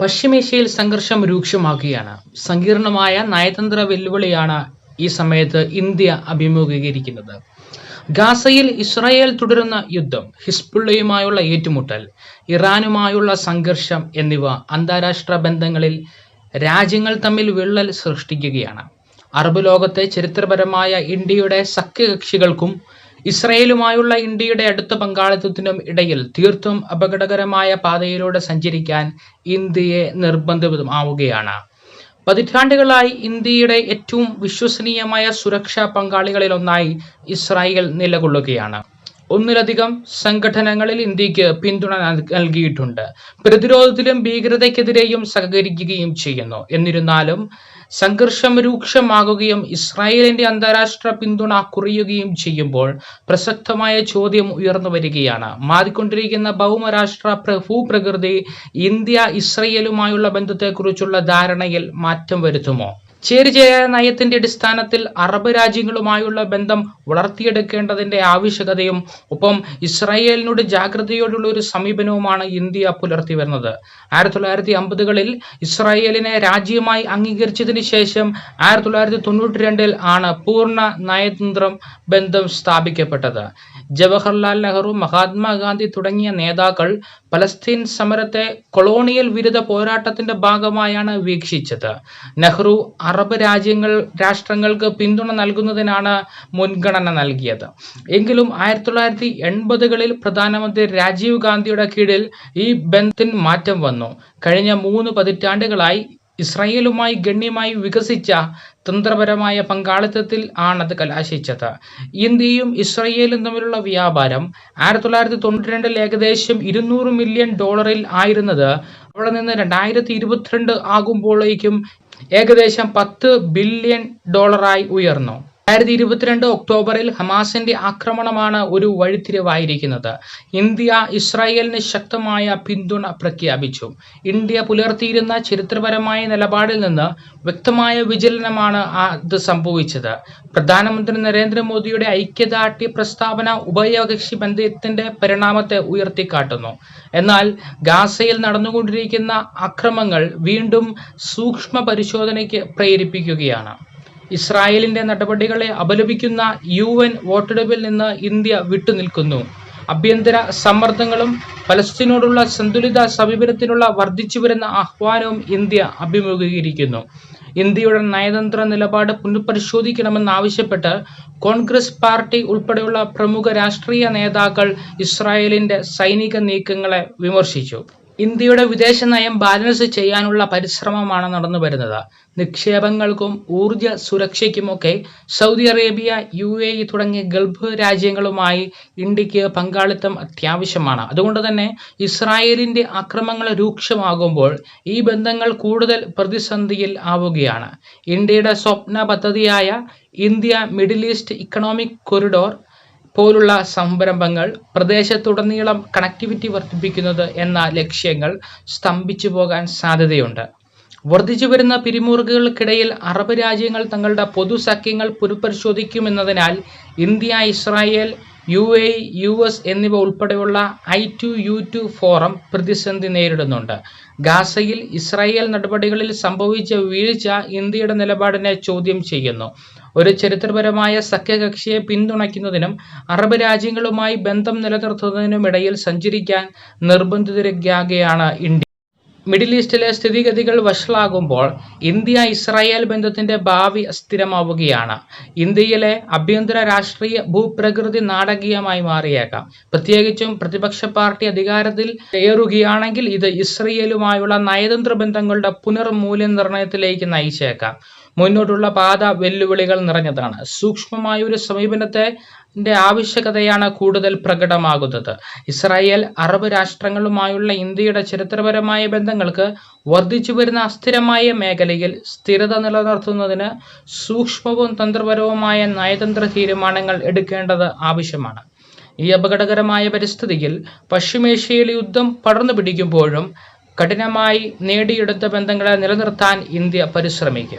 പശ്ചിമേഷ്യയിൽ സംഘർഷം രൂക്ഷമാക്കുകയാണ് സങ്കീർണമായ നയതന്ത്ര വെല്ലുവിളിയാണ് ഈ സമയത്ത് ഇന്ത്യ അഭിമുഖീകരിക്കുന്നത്. ഗാസയിൽ ഇസ്രായേൽ തുടരുന്ന യുദ്ധം ഹിസ്ബുള്ളയുമായുള്ള ഏറ്റുമുട്ടൽ ഇറാനുമായുള്ള സംഘർഷം എന്നിവ അന്താരാഷ്ട്ര ബന്ധങ്ങളിൽ രാജ്യങ്ങൾ തമ്മിൽ വിള്ളൽ സൃഷ്ടിക്കുകയാണ്. അറബ് ലോകത്തെ ചരിത്രപരമായ ഇന്ത്യയുടെ സഖ്യകക്ഷികൾക്കും ഇസ്രയേലുമായുള്ള ഇന്ത്യയുടെ അടുത്ത പങ്കാളിത്തത്തിനും ഇടയിൽ തീർത്തും അപകടകരമായ പാതയിലൂടെ സഞ്ചരിക്കാൻ ഇന്ത്യയെ നിർബന്ധിതമാവുകയാണ്. പതിറ്റാണ്ടുകളായി ഇന്ത്യയുടെ ഏറ്റവും വിശ്വസനീയമായ സുരക്ഷാ പങ്കാളികളിലൊന്നായി ഇസ്രായേൽ നിലകൊള്ളുകയാണ്. ഒന്നിലധികം സംഘടനകളിൽ ഇന്ത്യയ്ക്ക് പിന്തുണ നൽകിയിട്ടുണ്ട്. പ്രതിരോധത്തിലും ഭീകരതയ്ക്കെതിരെയും സഹകരിക്കുകയും ചെയ്യുന്നു. എന്നിരുന്നാലും സംഘർഷം രൂക്ഷമാകുകയും ഇസ്രായേലിന്റെ അന്താരാഷ്ട്ര പിന്തുണ കുറയുകയും ചെയ്യുമ്പോൾ പ്രസക്തമായ ചോദ്യം ഉയർന്നു വരികയാണ്. മാറിക്കൊണ്ടിരിക്കുന്ന ഭൗമരാഷ്ട്ര പ്ര- ഭൂപ്രകൃതി ഇന്ത്യ ഇസ്രയേലുമായുള്ള ബന്ധത്തെക്കുറിച്ചുള്ള ധാരണയിൽ മാറ്റം വരുത്തുമോ? ചേരിചേര നയത്തിന്റെ അടിസ്ഥാനത്തിൽ അറബ് രാജ്യങ്ങളുമായുള്ള ബന്ധം വളർത്തിയെടുക്കേണ്ടതിന്റെ ആവശ്യകതയും ഒപ്പം ഇസ്രായേലിനോട് ജാഗ്രതയോടുള്ള ഒരു സമീപനവുമാണ് ഇന്ത്യ പുലർത്തി വരുന്നത്. ആയിരത്തി തൊള്ളായിരത്തി അമ്പതുകളിൽ ഇസ്രായേലിനെ രാജ്യമായി അംഗീകരിച്ചതിന് ശേഷം ആയിരത്തി തൊള്ളായിരത്തി തൊണ്ണൂറ്റി രണ്ടിൽ ആണ് പൂർണ നയതന്ത്രം ബന്ധം സ്ഥാപിക്കപ്പെട്ടത്. ജവഹർലാൽ നെഹ്റു മഹാത്മാഗാന്ധി തുടങ്ങിയ നേതാക്കൾ പലസ്തീൻ സമരത്തെ കൊളോണിയൽ വിരുദ്ധ പോരാട്ടത്തിന്റെ ഭാഗമായാണ് വീക്ഷിച്ചത്. നെഹ്റു അറബ് രാജ്യങ്ങൾ രാഷ്ട്രങ്ങൾക്ക് പിന്തുണ നൽകുന്നതിനാണ് മുൻഗണന നൽകിയത്. എങ്കിലും ആയിരത്തി തൊള്ളായിരത്തി എൺപതുകളിൽ പ്രധാനമന്ത്രി രാജീവ് ഗാന്ധിയുടെ കീഴിൽ ഈ ബന്ധത്തിന് മാറ്റം വന്നു. കഴിഞ്ഞ മൂന്ന് പതിറ്റാണ്ടുകളായി ഇസ്രായേലുമായി ഗണ്യമായി വികസിച്ച തന്ത്രപരമായ പങ്കാളിത്തത്തിൽ ആണത് കലാശിച്ചത്. ഇന്ത്യയും ഇസ്രയേലും തമ്മിലുള്ള വ്യാപാരം ആയിരത്തി തൊള്ളായിരത്തി തൊണ്ണൂറ്റി രണ്ടിൽ ഏകദേശം ഇരുന്നൂറ് മില്യൺ ഡോളറിൽ ആയിരുന്നത് അവിടെ നിന്ന് രണ്ടായിരത്തി ഇരുപത്തിരണ്ട് ആകുമ്പോഴേക്കും ഏകദേശം പത്ത് ബില്യൺ ഡോളറായി ഉയർന്നു. രണ്ടായിരത്തി ഇരുപത്തിരണ്ട് ഒക്ടോബറിൽ ഹമാസിന്റെ ആക്രമണമാണ് ഒരു വഴിത്തിരിവായിരിക്കുന്നത്. ഇന്ത്യ ഇസ്രായേലിന് ശക്തമായ പിന്തുണ പ്രഖ്യാപിച്ചു. ഇന്ത്യ പുലർത്തിയിരുന്ന ചരിത്രപരമായ നിലപാടിൽ നിന്ന് വ്യക്തമായ വിചലനമാണ് അത് സംഭവിച്ചത്. പ്രധാനമന്ത്രി നരേന്ദ്രമോദിയുടെ ഐക്യദാർഢ്യ പ്രസ്താവന ഉഭയകക്ഷി ബന്ധത്തിന്റെ പരിണാമത്തെ ഉയർത്തിക്കാട്ടുന്നു. എന്നാൽ ഗാസയിൽ നടന്നുകൊണ്ടിരിക്കുന്ന അക്രമങ്ങൾ വീണ്ടും സൂക്ഷ്മ പരിശോധനയ്ക്ക് പ്രേരിപ്പിക്കുകയാണ്. ഇസ്രായേലിന്റെ നടപടികളെ അപലപിക്കുന്ന യു എൻ വോട്ടെടുപ്പിൽ നിന്ന് ഇന്ത്യ വിട്ടുനിൽക്കുന്നു. ആഭ്യന്തര സമ്മർദ്ദങ്ങളും പലസ്തീനോടുള്ള സന്തുലിത സമീപനത്തിനുള്ള വർദ്ധിച്ചുവരുന്ന ആഹ്വാനവും ഇന്ത്യ അഭിമുഖീകരിക്കുന്നു. ഇന്ത്യയുടെ നയതന്ത്ര നിലപാട് പുനഃപരിശോധിക്കണമെന്നാവശ്യപ്പെട്ട് കോൺഗ്രസ് പാർട്ടി ഉൾപ്പെടെയുള്ള പ്രമുഖ രാഷ്ട്രീയ നേതാക്കൾ ഇസ്രായേലിന്റെ സൈനിക നീക്കങ്ങളെ വിമർശിച്ചു. ഇന്ത്യയുടെ വിദേശ നയം ബാലൻസ് ചെയ്യാനുള്ള പരിശ്രമമാണ് നടന്നു വരുന്നത് നിക്ഷേപങ്ങൾക്കും ഊർജ സുരക്ഷയ്ക്കുമൊക്കെ Saudi Arabia U A E തുടങ്ങിയ ഗൾഫ് രാജ്യങ്ങളുമായി ഇന്ത്യയ്ക്ക് പങ്കാളിത്തം അത്യാവശ്യമാണ്. അതുകൊണ്ട് തന്നെ ഇസ്രായേലിന്റെ അക്രമങ്ങൾ രൂക്ഷമാകുമ്പോൾ ഈ ബന്ധങ്ങൾ കൂടുതൽ പ്രതിസന്ധിയിൽ ആവുകയാണ്. ഇന്ത്യയുടെ സ്വപ്ന പദ്ധതിയായ India middle east economic corridor പോലുള്ള സംരംഭങ്ങൾ പ്രദേശത്തുടനീളം കണക്ടിവിറ്റി വർദ്ധിപ്പിക്കുന്നത് എന്ന ലക്ഷ്യങ്ങൾ സ്തംഭിച്ചു പോകാൻ സാധ്യതയുണ്ട്. വർദ്ധിച്ചു വരുന്ന പിരിമുറുകൾക്കിടയിൽ അറബ് രാജ്യങ്ങൾ തങ്ങളുടെ പൊതു സഖ്യങ്ങൾ പുനഃപരിശോധിക്കുമെന്നതിനാൽ India Israel U A U S എന്നിവ ഉൾപ്പെടെയുള്ള I two U two forum പ്രതിസന്ധി നേരിടുന്നുണ്ട്. ഗാസയിൽ ഇസ്രായേൽ നടപടികളിൽ സംഭവിച്ച വീഴ്ച ഇന്ത്യയുടെ നിലപാടിനെ ചോദ്യം ചെയ്യുന്നു. ഒരു ചരിത്രപരമായ സഖ്യകക്ഷിയെ പിന്തുണയ്ക്കുന്നതിനും അറബ് രാജ്യങ്ങളുമായി ബന്ധം നിലനിർത്തുന്നതിനുമിടയിൽ സഞ്ചരിക്കാൻ നിർബന്ധിതരാകുകയാണ് ഇന്ത്യ. മിഡിൽ ഈസ്റ്റിലെ സ്ഥിതിഗതികൾ വഷളാകുമ്പോൾ ഇന്ത്യ ഇസ്രായേൽ ബന്ധത്തിന്റെ ഭാവി അസ്ഥിരമാവുകയാണ്. ഇന്ത്യയിലെ ആഭ്യന്തര രാഷ്ട്രീയ ഭൂപ്രകൃതി നാടകീയമായി മാറിയേക്കാം. പ്രത്യേകിച്ചും പ്രതിപക്ഷ പാർട്ടി അധികാരത്തിൽ കയറുകയാണെങ്കിൽ ഇത് ഇസ്രയേലുമായുള്ള നയതന്ത്ര ബന്ധങ്ങളുടെ പുനർമൂല്യനിർണയത്തിലേക്ക് നയിച്ചേക്കാം. മുന്നോട്ടുള്ള പാത വെല്ലുവിളികൾ നിറഞ്ഞതാണ്. സൂക്ഷ്മമായ ഒരു സമീപനത്തെ ആവശ്യകതയാണ് കൂടുതൽ പ്രകടമാകുന്നത്. ഇസ്രായേൽ അറബ് രാഷ്ട്രങ്ങളുമായുള്ള ഇന്ത്യയുടെ ചരിത്രപരമായ ബന്ധങ്ങൾക്ക് വർദ്ധിച്ചു വരുന്ന അസ്ഥിരമായ മേഖലയിൽ സ്ഥിരത നിലനിർത്തുന്നതിന് സൂക്ഷ്മവും തന്ത്രപരവുമായ നയതന്ത്ര തീരുമാനങ്ങൾ എടുക്കേണ്ടത് ആവശ്യമാണ്. ഈ അപകടകരമായ പരിസ്ഥിതിയിൽ പശ്ചിമേഷ്യയിൽ യുദ്ധം പടർന്നു പിടിക്കുമ്പോഴും കഠിനമായി നേടിയെടുത്ത ബന്ധങ്ങളെ നിലനിർത്താൻ ഇന്ത്യ പരിശ്രമിക്കും.